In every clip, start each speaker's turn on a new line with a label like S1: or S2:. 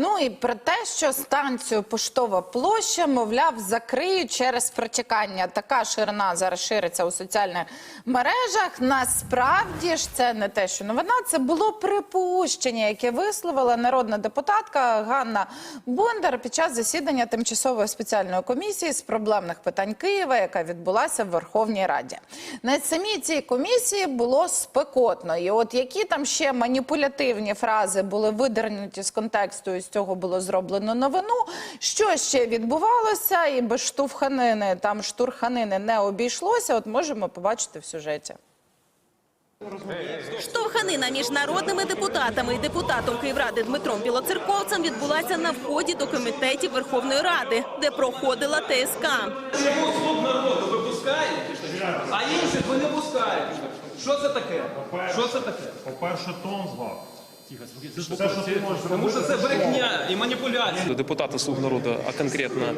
S1: Ну і про те, що станцію Поштова площа, мовляв, закриють через протікання. Така ширина зараз шириться у соціальних мережах. Насправді ж це не те, що новина, це було припущення, яке висловила народна депутатка Ганна Бондар під час засідання тимчасової спеціальної комісії з проблемних питань Києва, яка відбулася в Верховній Раді. На самій цій комісії було спекотно. І от які там ще маніпулятивні фрази були видернуті з контексту, з цього було зроблено новину. Що ще відбувалося, і без штовханини, там штурханини не обійшлося. От можемо побачити в сюжеті.
S2: Штовханина між народними депутатами і депутатом Київради Дмитром Білоцерковцем відбулася на вході до комітетів Верховної Ради, де проходила ТСК.
S3: Чому суд народу ви пускаєте, а інших ви не пускаєте? Що це таке? Що це таке?
S4: По-перше, тон злав. Все, що ти можеш
S3: Тому що це брехня і маніпуляція.
S5: до депутата «Слуг народу», а конкретно е,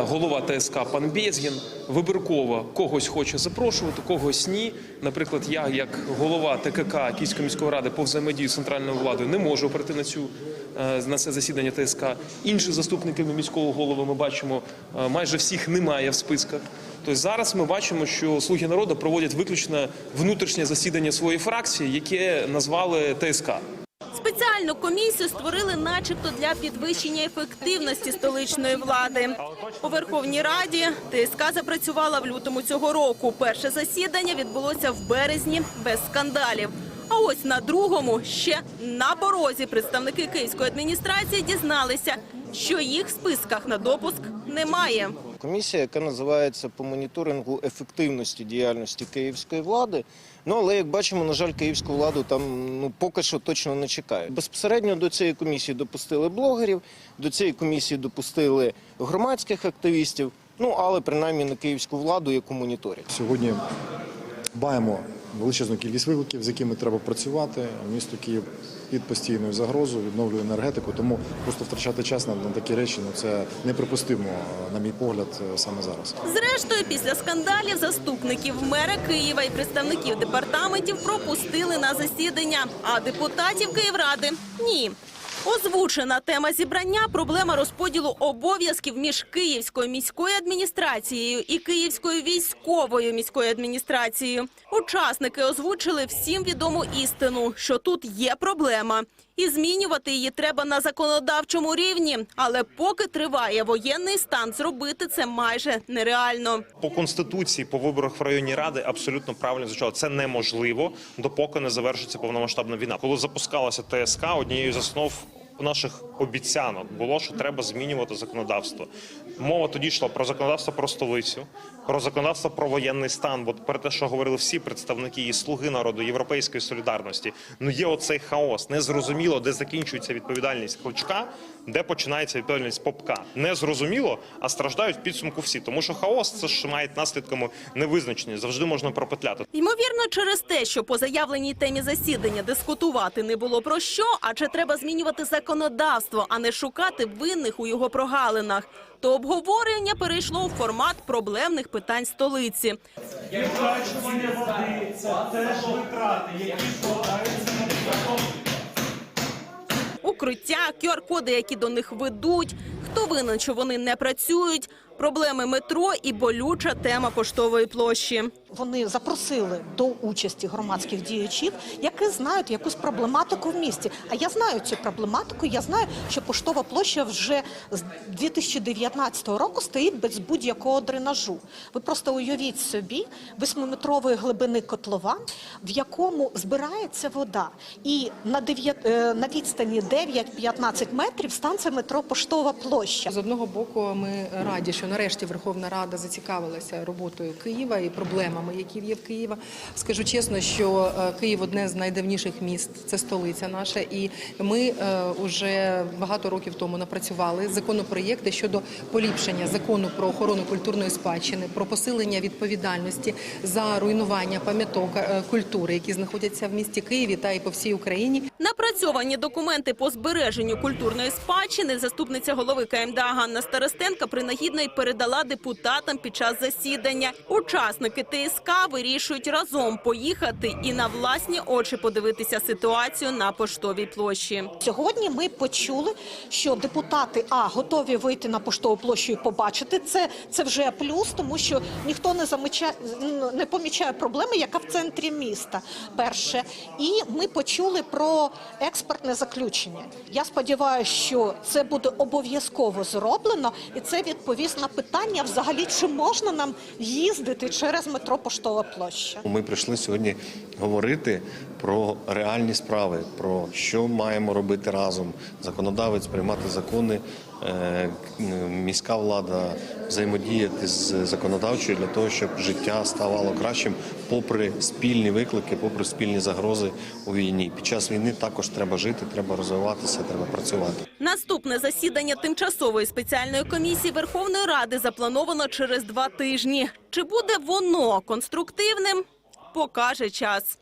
S5: голова ТСК пан Безгін, вибірково когось хоче запрошувати, когось ні. Наприклад, я, як голова ТКК Київської міської ради по взаємодії з центральною владою, не можу прийти на цю е, на це засідання ТСК. Інші заступники міського голови ми бачимо, е, майже всіх немає в списках. Тобто зараз ми бачимо, що слуги народу проводять виключно внутрішнє засідання своєї фракції, яке назвали ТСК.
S2: Спеціальну комісію створили начебто для підвищення ефективності столичної влади. У Верховній Раді ТСК запрацювала в лютому цього року. Перше засідання відбулося в березні без скандалів. А ось на другому, ще на порозі, представники київської адміністрації дізналися, що їх в списках на допуск немає.
S6: Комісія, яка називається по моніторингу ефективності діяльності київської влади. Ну але як бачимо, на жаль, київську владу там ну поки що точно не чекає. Безпосередньо до цієї комісії допустили блогерів, до цієї комісії допустили громадських активістів. Ну але принаймні на київську владу, яку моніторять.
S7: Сьогодні маємо величезну кількість викликів, з якими треба працювати. Місто Київ під постійною загрозою, відновлює енергетику. Тому просто втрачати час на, такі речі ну це неприпустимо, на мій погляд, саме зараз.
S2: Зрештою, після скандалів заступників мера Києва і представників департаментів пропустили на засідання, а депутатів Київради ні. Озвучена тема зібрання проблема розподілу обов'язків між Київською міською адміністрацією і Київською військовою міською адміністрацією. Учасники озвучили всім відому істину, що тут є проблема, і змінювати її треба на законодавчому рівні. Але поки триває воєнний стан, зробити це майже нереально.
S8: по конституції по виборах в районній ради абсолютно правильно звучало. Це неможливо, допоки не завершиться повномасштабна війна. Коли запускалася ТСК, однією з основ наших обіцянок було, що треба змінювати законодавство. Мова тоді йшла про законодавство про столицю, про законодавство про воєнний стан. Бо про те, що говорили всі представники і слуги народу, європейської солідарності. Ну є оцей хаос. Незрозуміло, де закінчується відповідальність кличка, де починається відповідальність попка. Незрозуміло, а страждають в підсумку всі. Тому що хаос це ж має наслідками невизначені. Завжди можна пропетляти.
S2: Ймовірно, через те, що по заявленій темі засідання дискутувати не було про що, адже треба змінювати законодавство, а не шукати винних у його прогалинах. То обговорення перейшло у формат проблемних питань столиці.
S4: Відкачування води це теж витрати, які складаються на.
S2: Укриття, QR-коди, які до них ведуть. Хто винен, що вони не працюють? Проблеми метро і болюча тема поштової площі.
S9: Вони запросили до участі громадських діячів, які знають якусь проблематику в місті. А я знаю цю проблематику. Я знаю, що поштова площа вже з 2019 року стоїть без будь-якого дренажу. Ви просто уявіть собі восьмиметрової глибини котлован, в якому збирається вода, і на 9, е, на відстані 9-15 метрів станція метро Поштова площа.
S10: З одного боку, ми раді, що нарешті Верховна Рада зацікавилася роботою Києва і проблемами, які є в Києва. Скажу чесно, що е, Київ одне з найдавніших міст, це столиця наша, і ми вже багато років тому напрацювали законопроєкти щодо поліпшення закону про охорону культурної спадщини, про посилення відповідальності за руйнування пам'яток е, культури, які знаходяться в місті Києві та і по всій Україні.
S2: Напрацьовані документи по збереженню культурної спадщини заступниця голови КМДА Ганна Старостенка принагідно й передала депутатам під час засідання. Учасники ТСК вирішують разом поїхати і на власні очі подивитися ситуацію на поштовій площі.
S9: Сьогодні ми почули, що депутати а готові вийти на поштову площу і побачити це. Це вже плюс, тому що ніхто не замічає, не помічає проблеми, яка в центрі міста. Перше, і ми почули про експертне заключення. Я сподіваюся, що це буде обов'язково зроблено, і це відповість на питання, взагалі, чи можна нам їздити через метро Поштова площа.
S11: Ми прийшли сьогодні говорити про реальні справи, про що маємо робити разом. Законодавець приймати закони, міська влада взаємодіяти з законодавчою для того, щоб життя ставало кращим, попри спільні виклики, попри спільні загрози у війні. Під час війни також треба жити, треба розвиватися, треба працювати.
S2: Наступне засідання тимчасової спеціальної комісії Верховної Ради заплановано через два тижні. Чи буде воно конструктивним, покаже час.